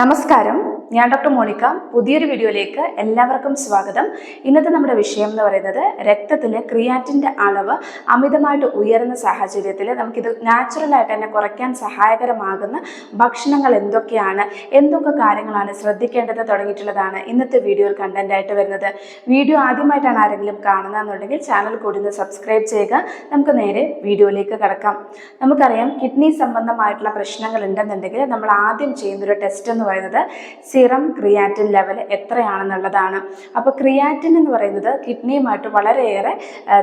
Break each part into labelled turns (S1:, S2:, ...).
S1: നമസ്കാരം. ഞാൻ doctor Monica. പുതിയൊരു വീഡിയോയിലേക്ക് എല്ലാവർക്കും സ്വാഗതം. ഇന്നത്തെ നമ്മുടെ വിഷയം എന്ന് പറയുന്നത് രക്തത്തിലെ ക്രിയാറ്റിന്റെ അളവ് അമിതമായിട്ട് ഉയരുന്ന സാഹചര്യത്തിൽ നമുക്കിത് നാച്ചുറലായിട്ട് തന്നെ കുറയ്ക്കാൻ സഹായകരമാകുന്ന ഭക്ഷണങ്ങൾ എന്തൊക്കെയാണ്? എന്തൊക്കെ കാര്യങ്ങളാണ് ശ്രദ്ധിക്കേണ്ടത് തുടങ്ങിയിട്ടുള്ളതാണ് ഇന്നത്തെ വീഡിയോയിൽ കണ്ടന്റ് ആയിട്ട് വരുന്നത്. വീഡിയോ ആദ്യമായിട്ടാണ് ആരെങ്കിലും കാണുന്നതെന്നുണ്ടെങ്കിൽ ചാനൽ കൂടി ഒന്ന് സബ്സ്ക്രൈബ് ചെയ്യുക. നമുക്ക് നേരെ വീഡിയോയിലേക്ക് കിടക്കാം. നമുക്കറിയാം കിഡ്നി സംബന്ധമായിട്ടുള്ള പ്രശ്നങ്ങൾ ഉണ്ടെന്നുണ്ടെങ്കിൽ നമ്മൾ ആദ്യം ചെയ്യുന്നൊരു ടെസ്റ്റ് എന്ന് പറയുന്നത് സിറം ക്രിയാറ്റിൻ ലെവൽ എത്രയാണെന്നുള്ളതാണ്. അപ്പോൾ ക്രിയാറ്റിൻ എന്ന് പറയുന്നത് കിഡ്നിയുമായിട്ട് വളരെയേറെ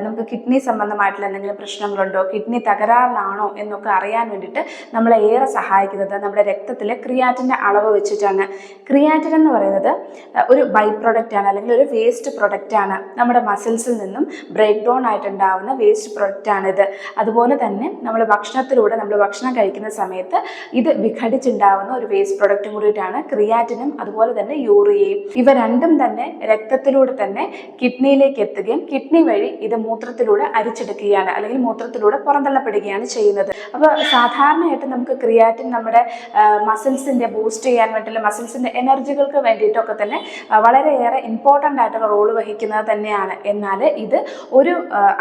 S1: നമുക്ക് കിഡ്നി സംബന്ധമായിട്ടുള്ള എന്തെങ്കിലും പ്രശ്നങ്ങളുണ്ടോ കിഡ്നി തകരാറിലാണോ എന്നൊക്കെ അറിയാൻ വേണ്ടിയിട്ട് നമ്മളെ ഏറെ സഹായിക്കുന്നത് നമ്മുടെ രക്തത്തിലെ ക്രിയാറ്റിന്റെ അളവ് വെച്ചിട്ടാണ്. ക്രിയാറ്റിൻ എന്ന് പറയുന്നത് ഒരു ബൈ പ്രൊഡക്റ്റാണ് അല്ലെങ്കിൽ ഒരു വേസ്റ്റ് പ്രൊഡക്റ്റാണ്. നമ്മുടെ മസിൽസിൽ നിന്നും ബ്രേക്ക് ഡൗൺ ആയിട്ടുണ്ടാവുന്ന വേസ്റ്റ് പ്രൊഡക്റ്റാണിത് അതുപോലെ തന്നെ നമ്മൾ ഭക്ഷണത്തിലൂടെ നമ്മൾ ഭക്ഷണം കഴിക്കുന്ന സമയത്ത് ഇത് വിഘടിച്ചുണ്ടാവുന്ന ഒരു വേസ്റ്റ് പ്രൊഡക്റ്റും കൂടിയിട്ടാണ് ക്രിയാറ്റിനും അതുപോലെ തന്നെ യൂറിയയും ഇവ രണ്ടും തന്നെ രക്തത്തിലൂടെ തന്നെ കിഡ്നിയിലേക്ക് എത്തുകയും കിഡ്നി വഴി ഇത് മൂത്രത്തിലൂടെ അരിച്ചെടുക്കുകയാണ് അല്ലെങ്കിൽ മൂത്രത്തിലൂടെ പുറന്തള്ളപ്പെടുകയാണ് ചെയ്യുന്നത്. അപ്പോൾ സാധാരണയായിട്ട് നമുക്ക് ക്രിയാറ്റിൻ നമ്മുടെ മസിൽസിന്റെ ബൂസ്റ്റ് ചെയ്യാൻ വേണ്ടിയിട്ടുള്ള മസിൽസിന്റെ എനർജികൾക്ക് വേണ്ടിയിട്ടൊക്കെ തന്നെ വളരെയേറെ ഇമ്പോർട്ടന്റ് ആയിട്ടുള്ള റോൾ വഹിക്കുന്നത് തന്നെയാണ്. എന്നാൽ ഇത് ഒരു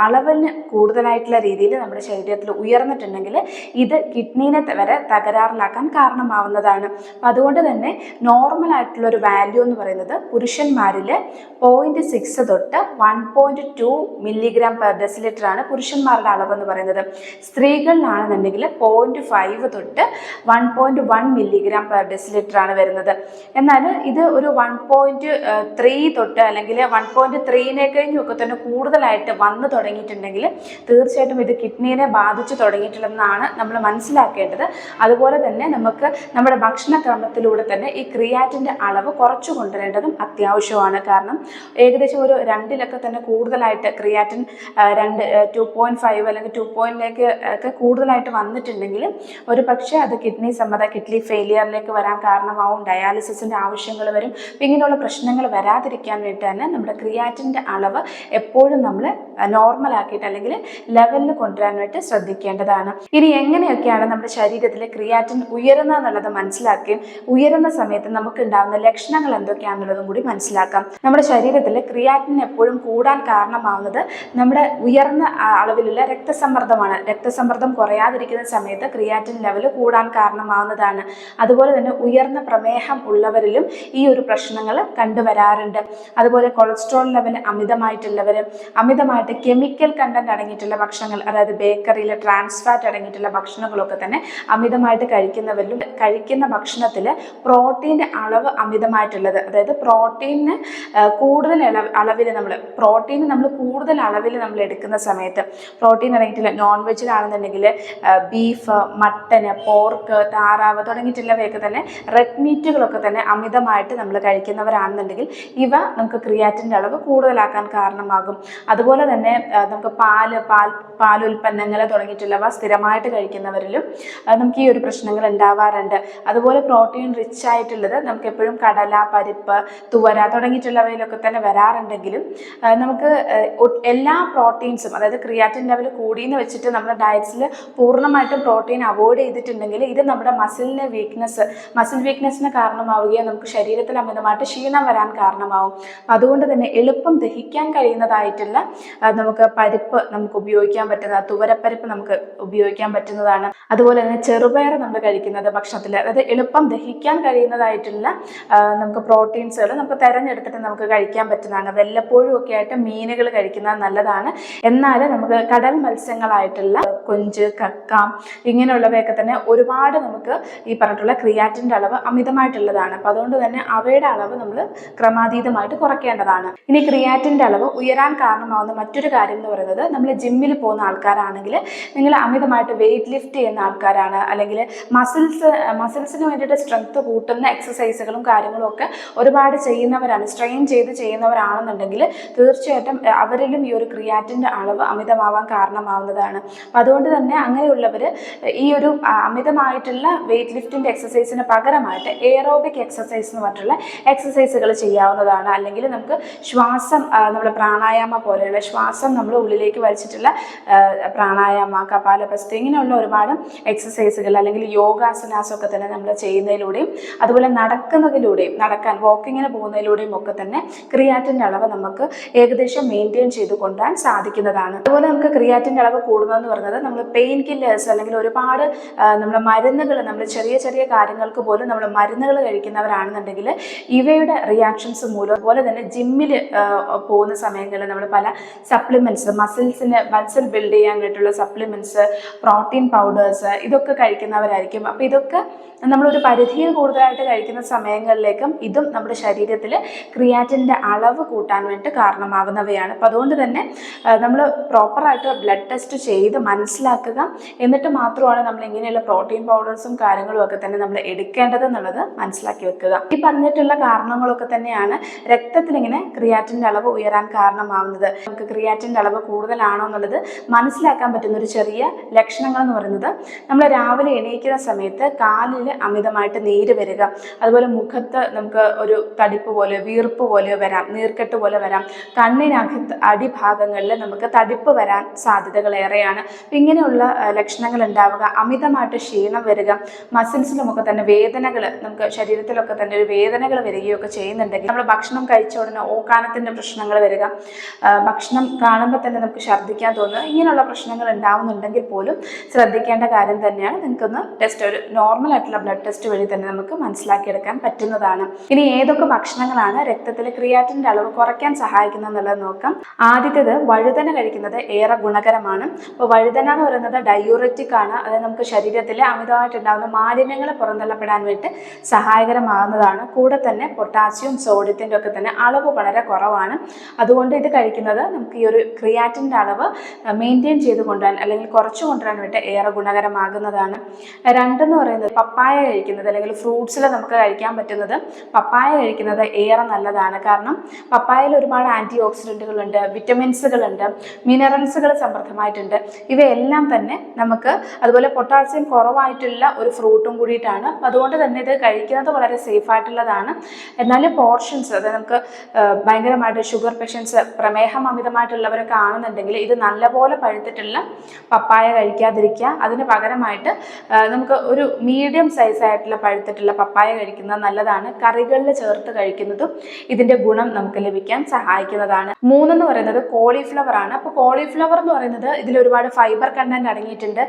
S1: അളവിന് കൂടുതലായിട്ടുള്ള രീതിയിൽ നമ്മുടെ ശരീരത്തിൽ ഉയർന്നിട്ടുണ്ടെങ്കിൽ ഇത് കിഡ്നീനെ വരെ തകരാറിലാക്കാൻ കാരണമാവുന്നതാണ്. അതുകൊണ്ട് തന്നെ നോർമൽ ആയിട്ടുള്ള ഒരു വാല്യൂ എന്ന് പറയുന്നത് പുരുഷന്മാരിൽ പോയിന്റ് സിക്സ് തൊട്ട് one point two milligram per decilitre ആണ് പുരുഷന്മാരുടെ അളവ് എന്ന് പറയുന്നത്. സ്ത്രീകളിലാണെന്നുണ്ടെങ്കിൽ പോയിന്റ് ഫൈവ് തൊട്ട് one point one milligram per decilitre ആണ് വരുന്നത്. എന്നാൽ ഇത് ഒരു വൺ പോയിന്റ് ത്രീ തൊട്ട് അല്ലെങ്കിൽ വൺ പോയിന്റ് ത്രീനെ കഴിഞ്ഞൊക്കെ തന്നെ കൂടുതലായിട്ട് വന്നു തുടങ്ങിയിട്ടുണ്ടെങ്കിൽ തീർച്ചയായിട്ടും ഇത് കിഡ്നീനെ ബാധിച്ചു തുടങ്ങിയിട്ടുണ്ടെന്നാണ് നമ്മൾ മനസ്സിലാക്കേണ്ടത്. അതുപോലെ തന്നെ നമുക്ക് നമ്മുടെ ഭക്ഷണക്രമത്തിലൂടെ തന്നെ ഈ ക്രിയാറ്റിന്റെ അളവ് കുറച്ചു കൊണ്ടുവരേണ്ടതും അത്യാവശ്യമാണ്. കാരണം ഏകദേശം ഒരു രണ്ടിലൊക്കെ തന്നെ കൂടുതലായിട്ട് ക്രിയാറ്റിൻ രണ്ട് ടു പോയിന്റ് ഫൈവ് അല്ലെങ്കിൽ ടു പോയിന്റിലേക്ക് ഒക്കെ കൂടുതലായിട്ട് വന്നിട്ടുണ്ടെങ്കിൽ ഒരു പക്ഷേ അത് കിഡ്നി സമ്മത കിഡ്നി ഫെയിലിയറിലേക്ക് വരാൻ കാരണമാവും ഡയാലിസിസിന്റെ ആവശ്യങ്ങൾ വരും. ഇങ്ങനെയുള്ള പ്രശ്നങ്ങൾ വരാതിരിക്കാൻ വേണ്ടി തന്നെ നമ്മുടെ ക്രിയാറ്റിന്റെ അളവ് എപ്പോഴും നമ്മൾ നോർമൽ ആക്കിയിട്ട് അല്ലെങ്കിൽ ലെവലിൽ കൊണ്ടുവരാനായിട്ട് ശ്രദ്ധിക്കേണ്ടതാണ്. ഇനി എങ്ങനെയൊക്കെയാണ് നമ്മുടെ ശരീരത്തിലെ ക്രിയാറ്റിൻ ഉയരുന്നത് എന്നുള്ളത് മനസ്സിലാക്കുകയും ഉയരുന്ന സമയത്ത് നമുക്ക് ഉണ്ടാകുന്ന ലക്ഷണങ്ങൾ എന്തൊക്കെയാണെന്നുള്ളതും കൂടി മനസ്സിലാക്കാം. നമ്മുടെ ശരീരത്തിൽ ക്രിയാറ്റിൻ എപ്പോഴും കൂടാൻ കാരണമാവുന്നത് നമ്മുടെ ഉയർന്ന അളവിലുള്ള രക്തസമ്മർദ്ദമാണ്. രക്തസമ്മർദ്ദം കുറയാതിരിക്കുന്ന സമയത്ത് ക്രിയാറ്റിൻ ലെവൽ കൂടാൻ കാരണമാവുന്നതാണ്. അതുപോലെ തന്നെ ഉയർന്ന പ്രമേഹം ഉള്ളവരിലും ഈ ഒരു പ്രശ്നങ്ങൾ കണ്ടുവരാറുണ്ട്. അതുപോലെ കൊളസ്ട്രോൾ ലെവൽ അമിതമായിട്ടുള്ളവർ അമിതമായിട്ട് കെമിക്കൽ കണ്ടന്റ് അടങ്ങിയിട്ടുള്ള ഭക്ഷണങ്ങൾ അതായത് ബേക്കറിയിലെ ട്രാൻസ്ഫാറ്റ് അടങ്ങിയിട്ടുള്ള ഭക്ഷണങ്ങളൊക്കെ തന്നെ അമിതമായിട്ട് കഴിക്കുന്നവരിലും കഴിക്കുന്ന ഭക്ഷണത്തിൽ പ്രോട്ടീന്റെ അളവ് അമിതമായിട്ടുള്ളത്. അതായത് പ്രോട്ടീനിന് കൂടുതൽ അളവിൽ നമ്മൾ പ്രോട്ടീൻ നമ്മൾ കൂടുതൽ അളവിൽ നമ്മൾ എടുക്കുന്ന സമയത്ത് പ്രോട്ടീൻ അടങ്ങിയിട്ടില്ല നോൺ വെജിലാണെന്നുണ്ടെങ്കിൽ ബീഫ് മട്ടന് പോർക്ക് താറാവ് തുടങ്ങിയിട്ടുള്ളവയൊക്കെ തന്നെ റെഡ് മീറ്റുകളൊക്കെ തന്നെ അമിതമായിട്ട് നമ്മൾ കഴിക്കുന്നവരാണെന്നുണ്ടെങ്കിൽ ഇവ നമുക്ക് ക്രിയാറ്റിന്റെ അളവ് കൂടുതലാക്കാൻ കാരണമാകും. അതുപോലെ തന്നെ നമുക്ക് പാൽ പാൽ പാലുൽപ്പന്നങ്ങൾ തുടങ്ങിയിട്ടുള്ളവ സ്ഥിരമായിട്ട് കഴിക്കുന്നവരിലും നമുക്ക് ഈ ഒരു പ്രശ്നങ്ങൾ ഉണ്ടാവാറുണ്ട്. അതുപോലെ പ്രോട്ടീൻ റിച്ച് ആയിട്ടുള്ളത് നമുക്ക് എപ്പോഴും കടല പരിപ്പ് തുവര തുടങ്ങിയിട്ടുള്ളവയിലൊക്കെ തന്നെ വരാറുണ്ടെങ്കിലും നമുക്ക് എല്ലാ പ്രോട്ടീൻസും അതായത് ക്രിയാറ്റിൻ ലെവൽ കൂടിയെന്ന് വെച്ചിട്ട് നമ്മുടെ ഡയറ്റ്സിൽ പൂർണമായിട്ടും പ്രോട്ടീൻ അവോയ്ഡ് ചെയ്തിട്ടുണ്ടെങ്കിൽ ഇത് നമ്മുടെ മസിലിന്റെ വീക്ക്നെസ് മസിൽ വീക്ക്നെസ്സിന് കാരണമാവുകയും നമുക്ക് ശരീരത്തിൽ അമിതമായിട്ട് ക്ഷീണം വരാൻ കാരണമാവും. അതുകൊണ്ട് തന്നെ എളുപ്പം ദഹിക്കാൻ കഴിയുന്നതായിട്ടുള്ള നമുക്ക് പരിപ്പ് നമുക്ക് ഉപയോഗിക്കാൻ പറ്റുന്ന തുവരപ്പരിപ്പ് നമുക്ക് ഉപയോഗിക്കാൻ പറ്റുന്നതാണ്. അതുപോലെ തന്നെ ചെറുപയർ നമ്മൾ കഴിക്കുന്നത് ഭക്ഷണത്തിൽ അതായത് എളുപ്പം ദഹിക്കാൻ കഴിയുന്നതായിട്ടുള്ള ആ, നമുക്ക് പ്രോട്ടീൻസുകൾ നമുക്ക് തിരഞ്ഞെടുത്തിട്ട് നമുക്ക് കഴിക്കാൻ പറ്റുന്നതാണ്. വല്ലപ്പോഴും ഒക്കെ ആയിട്ട് മീനുകൾ കഴിക്കുന്നത് നല്ലതാണ്. എന്നാൽ നമുക്ക് കടൽ മത്സ്യങ്ങളായിട്ടുള്ള കൊഞ്ച് കക്ക ഇങ്ങനെയുള്ളവയൊക്കെ തന്നെ ഒരുപാട് നമുക്ക് ഈ പറഞ്ഞിട്ടുള്ള ക്രിയാറ്റിന്റെ അളവ് അമിതമായിട്ടുള്ളതാണ്. അപ്പം അതുകൊണ്ട് തന്നെ അവയുടെ അളവ് നമ്മൾ ക്രമാതീതമായിട്ട് കുറയ്ക്കേണ്ടതാണ്. ഇനി ക്രിയാറ്റിന്റെ അളവ് ഉയരാൻ കാരണമാവുന്ന മറ്റൊരു കാര്യം എന്ന് പറയുന്നത് നമ്മൾ ജിമ്മിൽ പോകുന്ന ആൾക്കാരാണെങ്കിൽ നിങ്ങൾ അമിതമായിട്ട് വെയിറ്റ് ലിഫ്റ്റ് ചെയ്യുന്ന ആൾക്കാരാണ്. അല്ലെങ്കിൽ മസിൽസ് മസിൽസിന് വേണ്ടിയിട്ട് സ്ട്രെങ്ത് കൂട്ടുന്ന എക്സസൈസുകളും കാര്യങ്ങളും ഒക്കെ ഒരുപാട് ചെയ്യുന്നവരാണ് സ്ട്രെയിൻ ചെയ്ത് ചെയ്യുന്നവരാണെന്നുണ്ടെങ്കിൽ തീർച്ചയായിട്ടും അവരിലും ഈ ഒരു ക്രിയാറ്റിന്റെ അളവ് അമിതമാവാൻ കാരണമാവുന്നതാണ്. അപ്പം അതുകൊണ്ട് തന്നെ അങ്ങനെയുള്ളവർ ഈ ഒരു അമിതമായിട്ടുള്ള വെയിറ്റ് ലിഫ്റ്റിന്റെ എക്സസൈസിന് പകരമായിട്ട് എയറോബിക് എക്സസൈസ് എന്ന് പറഞ്ഞിട്ടുള്ള എക്സസൈസുകൾ ചെയ്യാവുന്നതാണ്. അല്ലെങ്കിൽ നമുക്ക് ശ്വാസം നമ്മുടെ പ്രാണായാമ പോലെയുള്ള ശ്വാസം നമ്മൾ ഉള്ളിലേക്ക് വലിച്ചിട്ടുള്ള പ്രാണായാമ കപാലപസ്തി ഇങ്ങനെയുള്ള ഒരുപാട് എക്സസൈസുകൾ അല്ലെങ്കിൽ യോഗാസനാസൊക്കെ തന്നെ നമ്മൾ ചെയ്യുന്നതിലൂടെയും അതുപോലെ നട നടക്കുന്നതിലൂടെയും നടക്കാൻ വാക്കിങ്ങിന് പോകുന്നതിലൂടെയും ഒക്കെ തന്നെ ക്രിയാറ്റിന്റെ അളവ് നമുക്ക് ഏകദേശം മെയിന്റെയിൻ ചെയ്ത് കൊണ്ടുവരാൻ സാധിക്കുന്നതാണ്. അതുപോലെ നമുക്ക് ക്രിയാറ്റിന്റെ അളവ് കൂടുന്നതെന്ന് പറയുന്നത് നമ്മൾ പെയിൻ കില്ലേഴ്സ് അല്ലെങ്കിൽ ഒരുപാട് നമ്മൾ മരുന്നുകൾ നമ്മൾ ചെറിയ ചെറിയ കാര്യങ്ങൾക്ക് പോലും നമ്മൾ മരുന്നുകൾ കഴിക്കുന്നവരാണെന്നുണ്ടെങ്കിൽ ഇവയുടെ റിയാക്ഷൻസ് മൂലം അതുപോലെ തന്നെ ജിമ്മിൽ പോകുന്ന സമയങ്ങളിൽ നമ്മൾ പല സപ്ലിമെന്റ്സ് മസിൽസിന് മസിൽ ബിൽഡ് ചെയ്യാൻ വേണ്ടിയിട്ടുള്ള സപ്ലിമെന്റ്സ് പ്രോട്ടീൻ പൗഡേഴ്സ് ഇതൊക്കെ കഴിക്കുന്നവരായിരിക്കും. അപ്പോൾ ഇതൊക്കെ നമ്മളൊരു പരിധിയിൽ കൂടുതലായിട്ട് കഴിക്കുന്ന സമയങ്ങളിലേക്കും ഇതും നമ്മുടെ ശരീരത്തിൽ ക്രിയാറ്റിന്റെ അളവ് കൂട്ടാൻ വേണ്ടി കാരണമാവുന്നവയാണ് അപ്പോൾ അതുകൊണ്ട് തന്നെ നമ്മൾ പ്രോപ്പറായിട്ട് ബ്ലഡ് ടെസ്റ്റ് ചെയ്ത് മനസ്സിലാക്കുക. എന്നിട്ട് മാത്രമാണ് നമ്മൾ ഇങ്ങനെയുള്ള പ്രോട്ടീൻ പൗഡേഴ്സും കാര്യങ്ങളും ഒക്കെ തന്നെ നമ്മൾ എടുക്കേണ്ടത് എന്നുള്ളത് മനസ്സിലാക്കി വെക്കുക. ഈ പറഞ്ഞിട്ടുള്ള കാരണങ്ങളൊക്കെ തന്നെയാണ് രക്തത്തിൽ ഇങ്ങനെ ക്രിയാറ്റിന്റെ അളവ് ഉയരാൻ കാരണമാവുന്നത്. നമുക്ക് ക്രിയാറ്റിന്റെ അളവ് കൂടുതലാണോ എന്നുള്ളത് മനസ്സിലാക്കാൻ പറ്റുന്ന ഒരു ചെറിയ ലക്ഷണങ്ങൾ എന്ന് പറയുന്നത് നമ്മൾ രാവിലെ എണീക്കുന്ന സമയത്ത് കാലിൽ അമിതമായിട്ട് നീര് വരിക. അതുപോലെ മുഖത്ത് നമുക്ക് ഒരു തടിപ്പ് പോലെ വീർപ്പ് പോലെ വരാം നീർക്കെട്ട് പോലെ വരാം. കണ്ണിനകത്ത് അടിഭാഗങ്ങളിൽ നമുക്ക് തടിപ്പ് വരാൻ സാധ്യതകൾ ഏറെയാണ്. ഇങ്ങനെയുള്ള ലക്ഷണങ്ങൾ ഉണ്ടാവുക അമിതമായിട്ട് ക്ഷീണം വരിക മസിൽസിലുമൊക്കെ തന്നെ വേദനകൾ നമുക്ക് ശരീരത്തിലൊക്കെ തന്നെ ഒരു വേദനകൾ വരികയൊക്കെ ചെയ്യുന്നുണ്ടെങ്കിൽ നമ്മൾ ഭക്ഷണം കഴിച്ച ഉടനെ ഓക്കാനത്തിന്റെ പ്രശ്നങ്ങൾ വരിക ഭക്ഷണം കാണുമ്പോൾ തന്നെ നമുക്ക് ഛർദ്ദിക്കാൻ തോന്നുക ഇങ്ങനെയുള്ള പ്രശ്നങ്ങൾ ഉണ്ടാവുന്നുണ്ടെങ്കിൽ പോലും ശ്രദ്ധിക്കേണ്ട കാര്യം തന്നെയാണ്. നിങ്ങൾക്കൊന്ന് ടെസ്റ്റ് ഒരു നോർമൽ ആയിട്ടുള്ള ബ്ലഡ് ടെസ്റ്റ് വഴി തന്നെ നമുക്ക് മനസ്സിലാക്കിയെടുക്കാൻ പറ്റുന്നതാണ്. ഇനി ഏതൊക്കെ ഭക്ഷണങ്ങളാണ് രക്തത്തിൽ ക്രിയാറ്റിന്റെ അളവ് കുറയ്ക്കാൻ സഹായിക്കുന്നത് എന്നുള്ളത് നോക്കാം. ആദ്യത്തേത് വഴുതന കഴിക്കുന്നത് ഏറെ ഗുണകരമാണ്. അപ്പോൾ വഴുതന എന്ന് പറയുന്നത് ഡയൂററ്റിക് ആണ്. അതായത് നമുക്ക് ശരീരത്തിൽ അമിതമായിട്ടുണ്ടാകുന്ന മാലിന്യങ്ങൾ പുറന്തള്ളപ്പെടാൻ വേണ്ടി സഹായകരമാകുന്നതാണ്. കൂടെ തന്നെ പൊട്ടാസ്യവും സോഡിയത്തിന്റെ ഒക്കെ തന്നെ അളവ് വളരെ കുറവാണ്. അതുകൊണ്ട് ഇത് കഴിക്കുന്നത് നമുക്ക് ഈ ഒരു ക്രിയാറ്റിന്റെ അളവ് മെയിന്റെയിൻ ചെയ്ത് കൊണ്ടുവരാൻ അല്ലെങ്കിൽ കുറച്ച് കൊണ്ടുവരാൻ വേണ്ടി ഏറെ ഗുണകരമാകുന്നതാണ്. രണ്ടെന്ന് പറയുന്നത് പപ്പായ കഴിക്കുന്നത് അല്ലെങ്കിൽ ഫ്രൂട്ട്സിൽ നമുക്ക് കഴിക്കാൻ പറ്റുന്നത് പപ്പായ കഴിക്കുന്നത് ഏറെ നല്ലതാണ്. കാരണം പപ്പായയിൽ ഒരുപാട് ആന്റി ഓക്സിഡന്റുകളുണ്ട് വിറ്റമിൻസുകളുണ്ട് മിനറൽസുകൾ സമൃദ്ധമായിട്ടുണ്ട്. ഇവയെല്ലാം തന്നെ നമുക്ക് അതുപോലെ പൊട്ടാസ്യം കുറവായിട്ടുള്ള ഒരു ഫ്രൂട്ടും കൂടിയിട്ടാണ്. അതുകൊണ്ട് തന്നെ ഇത് കഴിക്കുന്നത് വളരെ സേഫ് ആയിട്ടുള്ളതാണ്. എന്നാൽ പോർഷൻസ് അതായത് നമുക്ക് ഭയങ്കരമായിട്ട് ഷുഗർ പേഷ്യൻസ് പ്രമേഹം അമിതമായിട്ടുള്ളവരൊക്കെ ആണെന്നുണ്ടെങ്കിൽ ഇത് നല്ലപോലെ പഴുത്തിട്ടുള്ള പപ്പായ കഴിക്കാതിരിക്കുക. അതിന് പകരമായിട്ട് നമുക്ക് ഒരു മീഡിയം സൈസായിട്ടുള്ള പഴുത്തിട്ടുള്ള പപ്പായ കഴിക്കുന്നത് നല്ലതാണ്. കറികളിൽ ചേർത്ത് കഴിക്കുന്നതും ഇതിന്റെ ഗുണം നമുക്ക് ലഭിക്കാൻ സഹായിക്കുന്നതാണ്. മൂന്നെന്ന് പറയുന്നത് കോളിഫ്ലവർ ആണ്. അപ്പോൾ കോളിഫ്ലവർ എന്ന് പറയുന്നത് ഇതിൽ ഒരുപാട് ഫൈബർ കണ്ടന്റ് അടങ്ങിയിട്ടുണ്ട്.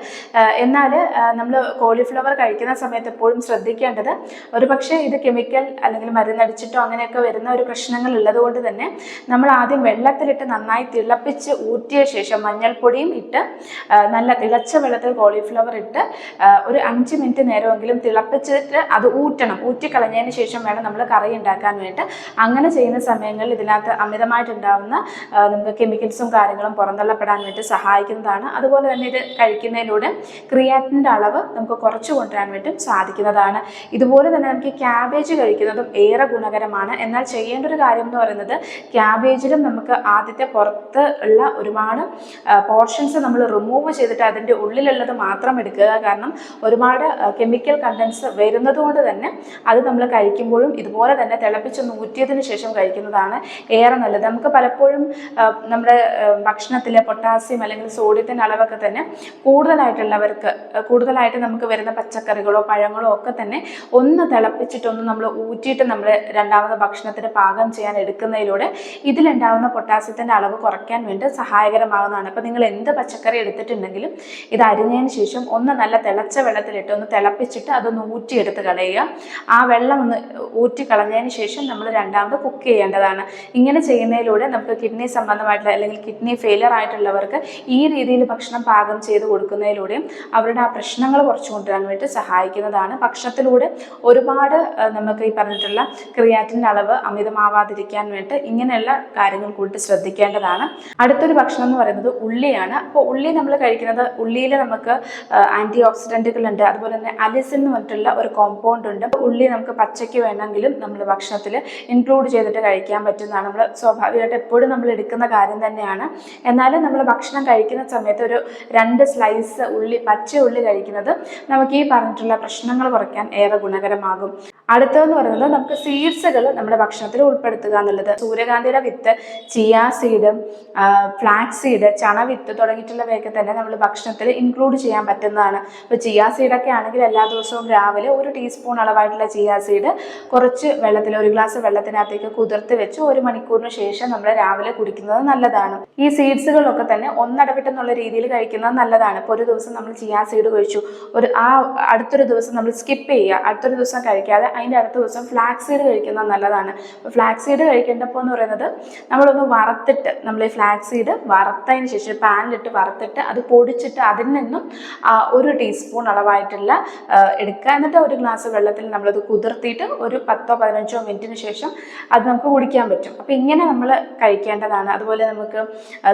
S1: എന്നാൽ നമ്മൾ കോളിഫ്ലവർ കഴിക്കുന്ന സമയത്ത് എപ്പോഴും ശ്രദ്ധിക്കേണ്ടത് ഒരു പക്ഷേ ഇത് കെമിക്കൽ അല്ലെങ്കിൽ മരുന്നടിച്ചിട്ടോ അങ്ങനെയൊക്കെ വരുന്ന ഒരു പ്രശ്നങ്ങൾ ഉള്ളതുകൊണ്ട് തന്നെ നമ്മൾ ആദ്യം വെള്ളത്തിലിട്ട് നന്നായി തിളപ്പിച്ച് ഊറ്റിയ ശേഷം മഞ്ഞൾപ്പൊടിയും ഇട്ട് നല്ല തിളച്ച വെള്ളത്തിൽ കോളിഫ്ലവർ ഇട്ട് ഒരു അഞ്ച് മിനിറ്റ് നേരമെങ്കിലും തിളപ്പിച്ചിട്ട് അത് ഊറ്റണം. ഊറ്റിക്കളഞ്ഞതിന് ശേഷം വേണം നമ്മൾ കറി ഉണ്ടാക്കാൻ വേണ്ടിയിട്ട് അങ്ങനെ ചെയ്യുന്ന സമയങ്ങളിൽ ഇതിനകത്ത് അമിതമായിട്ടുണ്ടാവുന്ന നമുക്ക് കെമിക്കൽസും കാര്യങ്ങളും പുറന്തള്ളപ്പെടാൻ വേണ്ടി സഹായിക്കുന്നതാണ്. അതുപോലെ തന്നെ ഇത് കഴിക്കുന്നതിലൂടെ ക്രിയാറ്റിന്റെ അളവ് നമുക്ക് കുറച്ച് കൊണ്ടുവരാൻ വേണ്ടി സാധിക്കുന്നതാണ്. ഇതുപോലെ തന്നെ നമുക്ക് ക്യാബേജ് കഴിക്കുന്നതും ഏറെ ഗുണകരമാണ്. എന്നാൽ ചെയ്യേണ്ട ഒരു കാര്യം എന്ന് പറയുന്നത് ക്യാബേജിലും നമുക്ക് ആദ്യത്തെ പുറത്ത് ഉള്ള ഒരുപാട് പോർഷൻസ് നമ്മൾ റിമൂവ് ചെയ്തിട്ട് അതിന്റെ ഉള്ളിലുള്ളത് മാത്രം എടുക്കുക. കാരണം ഒരുപാട് കെമിക്കൽ കണ്ടൻസ് വരുന്നതുകൊണ്ട് തന്നെ അത് നമ്മൾ കഴിക്കുമ്പോഴും ഇതുപോലെ തന്നെ തിളപ്പിച്ച് നൂറ്റിയതിന് ശേഷം കഴിക്കുന്നതാണ് ഏറെ നല്ലത്. നമുക്ക് പലപ്പോഴും നമ്മുടെ ഭക്ഷണത്തിലെ പൊട്ടാസ്യം അല്ലെങ്കിൽ സോഡിയത്തിന്റെ അളവൊക്കെ തന്നെ കൂടുതലായിട്ടുള്ളവർക്ക് കൂടുതലായിട്ട് നമുക്ക് വരുന്ന പച്ചക്കറികളോ പഴങ്ങളോ ഒക്കെ തന്നെ ഒന്ന് തിളപ്പിച്ചിട്ടൊന്ന് നമ്മൾ ഊറ്റിയിട്ട് നമ്മൾ രണ്ടാമത് ഭക്ഷണത്തിന് പാകം ചെയ്യാൻ എടുക്കുന്നതിലൂടെ ഇതിലുണ്ടാവുന്ന പൊട്ടാസ്യത്തിന്റെ അളവ് കുറയ്ക്കാൻ വേണ്ടി സഹായകരമാകുന്നതാണ് അപ്പോൾ നിങ്ങൾ എന്ത് പച്ചക്കറി എടുത്തിട്ടുണ്ടെങ്കിലും ഇത് അരിഞ്ഞതിന് ശേഷം ഒന്ന് നല്ല തിളച്ച വെള്ളത്തിലിട്ട് ഒന്ന് തിളപ്പിച്ചിട്ട് അതൊന്ന് ഊറ്റിയെടുത്ത് കളയുക. ആ വെള്ളം ഒന്ന് ഊറ്റി കളഞ്ഞതിന് ശേഷം നമ്മൾ രണ്ടാമത് കുക്ക് ചെയ്യേണ്ടതാണ്. ഇങ്ങനെ ചെയ്യുന്നതിലൂടെ നമുക്ക് കിഡ്നി സംബന്ധമായിട്ടുള്ള അല്ലെങ്കിൽ കിഡ്നി ഫെയിലിയർ ആയിട്ടുള്ളവർക്ക് ഈ രീതിയിൽ ഭക്ഷണം പാകം ചെയ്ത് കൊടുക്കുന്നതിലൂടെയും അവരുടെ ആ പ്രശ്നങ്ങൾ കുറച്ചു കൊണ്ടുവരാൻ വേണ്ടി സഹായിക്കുന്നതാണ്. ഭക്ഷണത്തിലൂടെ ഒരുപാട് നമുക്ക് ഈ പറഞ്ഞിട്ടുള്ള ക്രിയാറ്റിന്റെ അളവ് അമിതമാവാതിരിക്കാൻ വേണ്ടി ഇങ്ങനെയുള്ള കാര്യങ്ങൾ കൂടി ശ്രദ്ധിക്കേണ്ടതാണ്. അടുത്തൊരു ഭക്ഷണം എന്ന് പറയുന്നത് ഉള്ളിയാണ്. അപ്പോൾ ഉള്ളി നമ്മൾ കഴിക്കുന്നത് ഉള്ളിയിൽ നമുക്ക് ആന്റി ഓക്സിഡന്റുകളുണ്ട് അതുപോലെ തന്നെ അലിസിൻ എന്ന് പറഞ്ഞിട്ടുള്ള ഒരു കോമ്പൗണ്ട് ഉണ്ട്. അപ്പോൾ ഉള്ളി നമുക്ക് പച്ചയ്ക്ക് വേണമെങ്കിലും നമ്മൾ ഭക്ഷണത്തിൽ ഇൻക്ലൂഡ് ചെയ്തിട്ട് കഴിക്കാൻ പറ്റുന്നതാണ്. നമ്മൾ സ്വാഭാവികമായിട്ട് എപ്പോഴും നമ്മൾ എടുക്കുന്ന കാര്യം തന്നെയാണ്. എന്നാലും നമ്മൾ ഭക്ഷണം കഴിക്കുന്ന സമയത്ത് ഒരു രണ്ട് സ്ലൈസ് ഉള്ളി പച്ച ഉള്ളി കഴിക്കുന്നത് നമുക്ക് ഈ പറഞ്ഞിട്ടുള്ള പ്രശ്നങ്ങൾ കുറയ്ക്കാൻ ഏറെ ഗുണകരമാകും. അടുത്തതെന്ന് പറയുന്നത് നമുക്ക് സീഡ്സുകൾ നമ്മുടെ ഭക്ഷണത്തിൽ ഉൾപ്പെടുത്തുക എന്നുള്ളത്. സൂര്യകാന്തിയുടെ വിത്ത് ചിയാ സീഡ് ഫ്ലാക്സ് സീഡ് ചണവിത്ത് തുടങ്ങിയിട്ടുള്ളവയൊക്കെ തന്നെ നമ്മൾ ഭക്ഷണത്തിൽ ഇൻക്ലൂഡ് ചെയ്യാൻ പറ്റുന്നതാണ്. ഇപ്പോൾ ചിയാ സീഡൊക്കെ ആണെങ്കിൽ എല്ലാ ദിവസവും രാവിലെ ഒരു ടീസ്പൂൺ അളവായിട്ടുള്ള ചിയ സീഡ് കുറച്ച് വെള്ളത്തിൽ ഒരു ഗ്ലാസ് വെള്ളത്തിനകത്തേക്ക് കുതിർത്ത് വെച്ച് ഒരു മണിക്കൂറിന് ശേഷം നമ്മൾ രാവിലെ കുടിക്കുന്നത് നല്ലതാണ്. ഈ സീഡ്സുകളൊക്കെ തന്നെ ഒന്നടവിട്ടെന്നുള്ള രീതിയിൽ കഴിക്കുന്നത് നല്ലതാണ്. ഇപ്പോൾ ഒരു ദിവസം നമ്മൾ ചിയ സീഡ് കഴിച്ചു ഒരു ആ അടുത്തൊരു ദിവസം നമ്മൾ സ്കിപ്പ് ചെയ്യുക. അടുത്തൊരു ദിവസം കഴിക്കാതെ അതിന്റെ അടുത്ത ദിവസം ഫ്ലാക്സ് സീഡ് കഴിക്കുന്നത് നല്ലതാണ്. ഫ്ലാക്സ് സീഡ് കഴിക്കേണ്ടപ്പോൾ എന്ന് പറയുന്നത് നമ്മളൊന്ന് വറുത്തിട്ട് നമ്മൾ ഈ ഫ്ലാക്സ് സീഡ് വറുത്തതിന് ശേഷം പാനിലിട്ട് വറുത്തിട്ട് അത് പൊടിച്ചിട്ട് അതിൽ നിന്നും ഒരു ടീസ്പൂൺ അളവായിട്ടുള്ള എടുക്കുക. എന്നിട്ട് ഒരു ഗ്ലാസ് വെള്ളത്തിൽ നമ്മളത് കുതിർത്തിയിട്ട് ഒരു പത്തോ പതിനഞ്ചോ മിനിറ്റിന് ശേഷം അത് നമുക്ക് കുടിക്കാൻ പറ്റും. അപ്പോൾ ഇങ്ങനെ നമ്മൾ കഴിക്കേണ്ടതാണ്. അതുപോലെ നമുക്ക്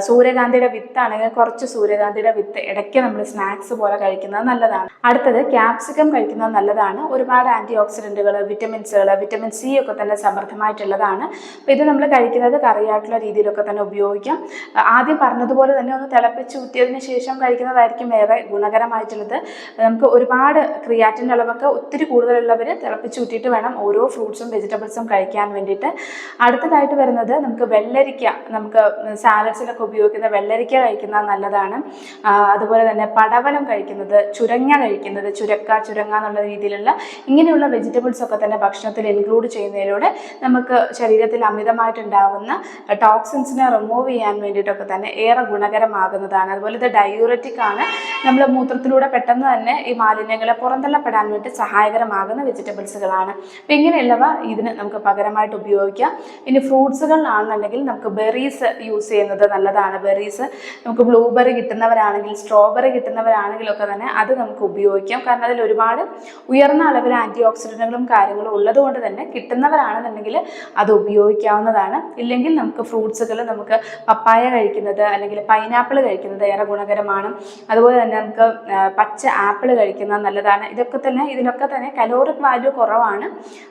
S1: സൂര്യകാന്തിയുടെ വിത്താണെങ്കിൽ കുറച്ച് സൂര്യകാന്തിയുടെ വിത്ത് ഇടയ്ക്ക് നമ്മൾ സ്നാക്സ് പോലെ കഴിക്കുന്നത് നല്ലതാണ്. അടുത്തത് ക്യാപ്സിക്കം കഴിക്കുന്നത് നല്ലതാണ്. ഒരുപാട് ആന്റി ഓക്സിഡന്റുകൾ വിറ്റമിൻസുകൾ വിറ്റമിൻ സി ഒക്കെ തന്നെ സമൃദ്ധമായിട്ടുള്ളതാണ്. അപ്പോൾ ഇത് നമ്മൾ കഴിക്കുന്നത് കറിയായിട്ടുള്ള രീതിയിലൊക്കെ തന്നെ ഉപയോഗിക്കാം. ആദ്യം പറഞ്ഞതുപോലെ തന്നെ ഒന്ന് തിളപ്പിച്ച് ഊറ്റിയതിന് ശേഷം കഴിക്കുന്നതായിരിക്കും ഏറെ ഗുണകരമായിട്ടുള്ളത്. നമുക്ക് ഒരുപാട് ക്രിയാറ്റിന്റെ അളവൊക്കെ ഒത്തിരി കൂടുതലുള്ളവർ തിളപ്പിച്ച് ഊറ്റിയിട്ട് വേണം ഓരോ ഫ്രൂട്ട്സും വെജിറ്റബിൾസും കഴിക്കാൻ വേണ്ടിയിട്ട്. അടുത്തതായിട്ട് വരുന്നത് നമുക്ക് വെള്ളരിക്ക. നമുക്ക് സാലഡ്സിലൊക്കെ ഉപയോഗിക്കുന്ന വെള്ളരിക്ക കഴിക്കുന്നത് നല്ലതാണ്. അതുപോലെ തന്നെ പടവനം കഴിക്കുന്നത് ചുരങ്ങ കഴിക്കുന്നത് ചുരക്ക ചുരങ്ങ എന്നുള്ള രീതിയിലുള്ള ഇങ്ങനെയുള്ള വെജിറ്റബിൾസ് ഒക്കെ തന്നെ ഭക്ഷണത്തിൽ ഇൻക്ലൂഡ് ചെയ്യുന്നതിലൂടെ നമുക്ക് ശരീരത്തിൽ അമിതമായിട്ടുണ്ടാവുന്ന ടോക്സിൻസിനെ റിമൂവ് ചെയ്യാൻ വേണ്ടിയിട്ടൊക്കെ തന്നെ ഏറെ ഗുണകരമാകുന്നതാണ്. അതുപോലെ ഇത് ഡയൂററ്റിക് ആണ്. നമ്മൾ മൂത്രത്തിലൂടെ പെട്ടെന്ന് തന്നെ ഈ മാലിന്യങ്ങളെ പുറന്തള്ളപ്പെടാൻ വേണ്ടി സഹായകരമാകുന്ന വെജിറ്റബിൾസുകളാണ് അപ്പം ഇങ്ങനെയുള്ളവ ഇതിന് നമുക്ക് പകരമായിട്ട് ഉപയോഗിക്കാം. ഇനി ഫ്രൂട്ട്സുകളിലാണെന്നുണ്ടെങ്കിൽ നമുക്ക് ബെറീസ് യൂസ് ചെയ്യുന്നത് നല്ലതാണ്. ബെറീസ് നമുക്ക് ബ്ലൂബെറി കിട്ടുന്നവരാണെങ്കിൽ സ്ട്രോബെറി കിട്ടുന്നവരാണെങ്കിലൊക്കെ തന്നെ അത് നമുക്ക് ഉപയോഗിക്കാം. കാരണം അതിൽ ഒരുപാട് ഉയർന്ന അളവിൽ ആന്റി ഓക്സിഡന്റുകളും കാര്യങ്ങളും ഉള്ളതുകൊണ്ട് തന്നെ കിട്ടുന്നവരാണെന്നുണ്ടെങ്കിൽ അത് ഉപയോഗിക്കാവുന്നതാണ്. ഇല്ലെങ്കിൽ നമുക്ക് ഫ്രൂട്ട്സുകൾ നമുക്ക് പപ്പായ കഴിക്കുന്നത് അല്ലെങ്കിൽ പൈനാപ്പിൾ കഴിക്കുന്നത് ഏറെ ഗുണകരമാണ്. അതുപോലെ തന്നെ നമുക്ക് പച്ച ആപ്പിൾ കഴിക്കുന്നത് നല്ലതാണ്. ഇതൊക്കെ തന്നെ ഇതിനൊക്കെ തന്നെ കലോറിക് വാല്യൂ കുറവാണ്.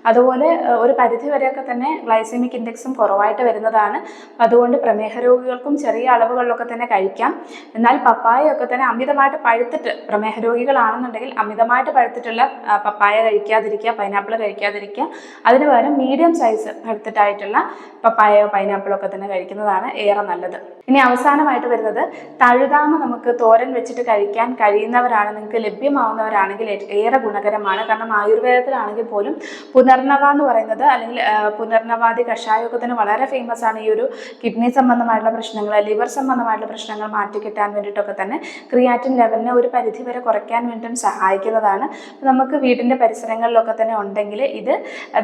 S1: അതുപോലെ ഒരു പരിധി വരെയൊക്കെ തന്നെ ഗ്ലൈസമിക് ഇൻഡെക്സും കുറവായിട്ട് വരുന്നതാണ്. അതുകൊണ്ട് പ്രമേഹ രോഗികൾക്കും ചെറിയ അളവുകളിലൊക്കെ തന്നെ കഴിക്കാം. എന്നാൽ പപ്പായയൊക്കെ തന്നെ അമിതമായിട്ട് പഴുത്തിട്ട് പ്രമേഹ രോഗികളാണെന്നുണ്ടെങ്കിൽ അമിതമായിട്ട് പഴുത്തിട്ടുള്ള പപ്പായ കഴിക്കാതിരിക്കുക പൈനാപ്പിൾ കഴിക്കാതിരിക്കുക. അതിന് പകരം മീഡിയം സൈസ് പഴുത്തിട്ടായിട്ടുള്ള പപ്പായയോ പൈനാപ്പിളോ ഒക്കെ തന്നെ കഴിക്കുന്നതാണ് ഏറെ നല്ലത്. ഇനി അവസാനമായിട്ട് വരുന്നത് തഴുതാമ നമുക്ക് തോരൻ വെച്ചിട്ട് കഴിക്കാൻ കഴിയുന്നവരാണ് നിങ്ങൾക്ക് ലഭ്യമാവുന്നവരാണെങ്കിൽ ഏറെ ഗുണകരമാണ്. കാരണം ആയുർവേദത്തിലാണെങ്കിൽ പോലും പുനർനവ എന്ന് പറയുന്നത് അല്ലെങ്കിൽ പുനർനവാദി കഷായമൊക്കെ തന്നെ വളരെ ഫേമസ് ആണ് ഈ ഒരു കിഡ്നി സംബന്ധമായിട്ടുള്ള പ്രശ്നങ്ങൾ ലിവർ സംബന്ധമായിട്ടുള്ള പ്രശ്നങ്ങൾ മാറ്റിക്കിട്ടാൻ വേണ്ടിയിട്ടൊക്കെ തന്നെ ക്രിയാറ്റിൻ ലെവലിനെ ഒരു പരിധി വരെ കുറയ്ക്കാൻ വേണ്ടിയിട്ടും സഹായിക്കുന്നതാണ്. നമുക്ക് വീടിന്റെ പരിസരങ്ങളിലൊക്കെ തന്നെ ഉണ്ടെങ്കിൽ ഇത്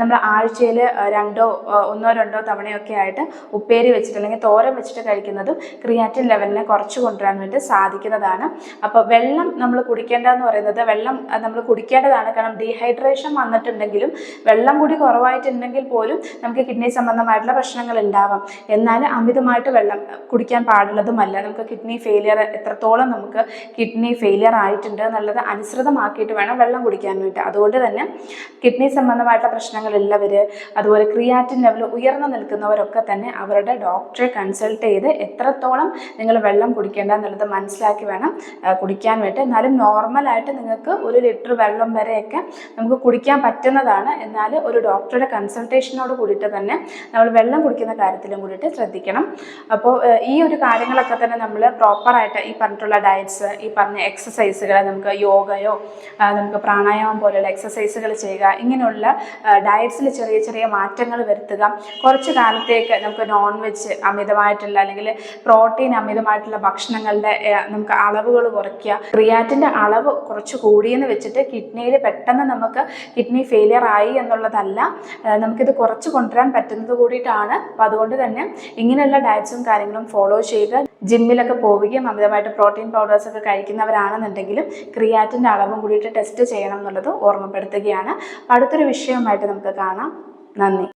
S1: നമ്മൾ ആഴ്ചയിൽ രണ്ടോ ഒന്നോ രണ്ടോ തവണയൊക്കെ ആയിട്ട് ഉപ്പേരി വെച്ചിട്ട് അല്ലെങ്കിൽ തോരൻ വെച്ചിട്ട് കഴിക്കുന്നതും ക്രിയാറ്റിൻ ലെവലിനെ കുറച്ച് കൊണ്ടുവരാൻ വേണ്ടി സാധിക്കുന്നതാണ്. അപ്പോൾ വെള്ളം നമ്മൾ കുടിക്കേണ്ടതെന്ന് പറയുന്നത് വെള്ളം നമ്മൾ കുടിക്കേണ്ടതാണ്. കാരണം ഡീഹൈഡ്രേഷൻ വന്നിട്ടുണ്ടെങ്കിലും വെള്ളം കൂടി കുറവായിട്ടുണ്ടെങ്കിൽ പോലും നമുക്ക് കിഡ്നി സംബന്ധമായിട്ടുള്ള പ്രശ്നങ്ങൾ ഉണ്ടാവാം. എന്നാൽ അമിതമായിട്ട് വെള്ളം കുടിക്കാൻ പാടുള്ളതുമല്ല. നമുക്ക് കിഡ്നി ഫെയിലിയർ എത്രത്തോളം നമുക്ക് കിഡ്നി ഫെയിലിയർ ആയിട്ടുണ്ട് എന്നുള്ളത് അനുസൃതമാക്കിയിട്ട് വേണം വെള്ളം കുടിക്കാൻ വേണ്ടി അതുകൊണ്ട് തന്നെ കിഡ്നി സംബന്ധമായിട്ടുള്ള പ്രശ്നങ്ങളുള്ളവർ അതുപോലെ ക്രിയാറ്റിൻ ലെവൽ ഉയർന്നു നിൽക്കുന്നവരൊക്കെ തന്നെ അവരുടെ ഡോക്ടറെ കൺസൾട്ട് ചെയ്ത് എത്രത്തോളം നിങ്ങൾ വെള്ളം കുടിക്കേണ്ട എന്നുള്ളത് മനസ്സിലാക്കി വേണം കുടിക്കാൻ വേണ്ടി എന്നാലും നോർമലായിട്ട് നിങ്ങൾക്ക് ഒരു ലിറ്റർ വെള്ളം വരെയൊക്കെ നമുക്ക് കുടിക്കാൻ പറ്റുന്നതാണ്. എന്നാൽ ഒരു ഡോക്ടറുടെ കൺസൾട്ടേഷനോട് കൂടിയിട്ട് തന്നെ നമ്മൾ വെള്ളം കുടിക്കുന്ന കാര്യത്തിലും കൂടിയിട്ട് ശ്രദ്ധിക്കണം. അപ്പോൾ ഈ ഒരു കാര്യങ്ങളൊക്കെ തന്നെ നമ്മൾ പ്രോപ്പറായിട്ട് ഈ പറഞ്ഞിട്ടുള്ള ഡയറ്റ്സ് ഈ പറഞ്ഞ എക്സസൈസുകൾ നമുക്ക് യോഗയോ നമുക്ക് പ്രാണായാമം പോലെയുള്ള എക്സസൈസുകൾ ചെയ്യുക ഇങ്ങനെയുള്ള ഡയറ്റ്സിൽ ചെറിയ ചെറിയ മാറ്റങ്ങൾ വരുത്തുക. കുറച്ച് കാലത്തേക്ക് നമുക്ക് നോൺ വെജ് അമിതമായിട്ടുള്ള അല്ലെങ്കിൽ പ്രോട്ടീൻ അമിതമായിട്ടുള്ള ഭക്ഷണങ്ങളുടെ നമുക്ക് അളവുകൾ കുറയ്ക്കുക. ക്രിയാറ്റിന്റെ അളവ് കുറച്ച് കൂടിയെന്ന് വെച്ചിട്ട് കിഡ്നിയിൽ പെട്ടെന്ന് നമുക്ക് കിഡ്നി ഫെയിലിയർ ആയി എന്നുള്ളതല്ല നമുക്കിത് കുറച്ച് കൊണ്ടുവരാൻ പറ്റുന്നത് കൂടിയിട്ടാണ്. അപ്പോൾ അതുകൊണ്ട് തന്നെ ഇങ്ങനെയുള്ള ഡയറ്റ്സും കാര്യങ്ങളും ഫോളോ ചെയ്യുക ജിമ്മിലൊക്കെ പോവുകയും അമിതമായിട്ട് പ്രോട്ടീൻ പൗഡേഴ്സ് ഒക്കെ കഴിക്കുന്നവരാണെന്നുണ്ടെങ്കിലും ക്രിയാറ്റിന്റെ അളവും കൂടിയിട്ട് ടെസ്റ്റ് ചെയ്യണം എന്നുള്ളത് ഓർമ്മപ്പെടുത്തുകയാണ്. അടുത്തൊരു വിഷയവുമായിട്ട് നമുക്ക് കാണാം. നന്ദി.